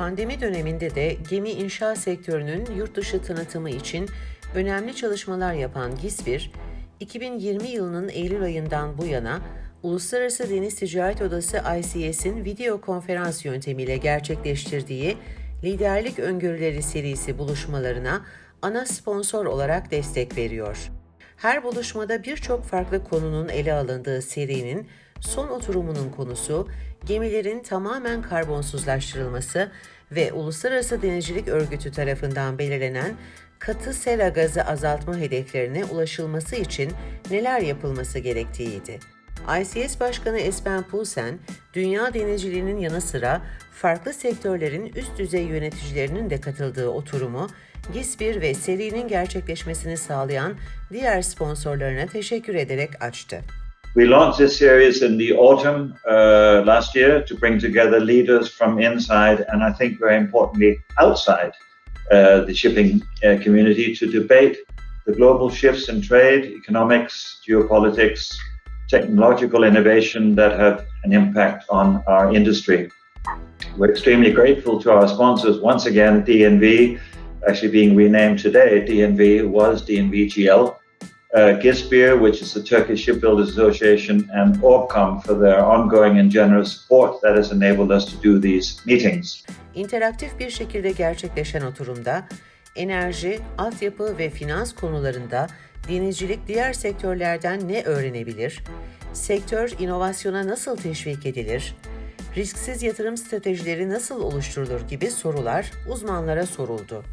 Pandemi döneminde de gemi inşa sektörünün yurt dışı tanıtımı için önemli çalışmalar yapan GİSBİR, 2020 yılının Eylül ayından bu yana Uluslararası Deniz Ticaret Odası ICS'in video konferans yöntemiyle gerçekleştirdiği Liderlik Öngörüleri serisi buluşmalarına ana sponsor olarak destek veriyor. Her buluşmada birçok farklı konunun ele alındığı serinin son oturumunun konusu gemilerin tamamen karbonsuzlaştırılması ve Uluslararası Denizcilik Örgütü tarafından belirlenen katı sera gazı azaltma hedeflerine ulaşılması için neler yapılması gerektiğiydi. ICS Başkanı Esben Poulsen, dünya denizciliğinin yanı sıra farklı sektörlerin üst düzey yöneticilerinin de katıldığı oturumu, GİSBİR ve serinin gerçekleşmesini sağlayan diğer sponsorlarına teşekkür ederek açtı. We launched this series in the autumn uh, last year to bring together leaders from inside and I think very importantly outside uh, the shipping uh, community to debate the global shifts in trade, economics, geopolitics, technological innovation that have an impact on our industry. We're extremely grateful to our sponsors. Once again, DNV, actually being renamed today, DNV was DNV GL uh, GISBIR, which is the Turkish Shipbuilders Association, and Orbcom for their ongoing and generous support that has enabled us to do these meetings. İnteraktif bir şekilde gerçekleşen oturumda enerji, altyapı ve finans konularında denizcilik diğer sektörlerden ne öğrenebilir? Sektör inovasyona nasıl teşvik edilir? Risksiz yatırım stratejileri nasıl oluşturulur gibi sorular uzmanlara soruldu.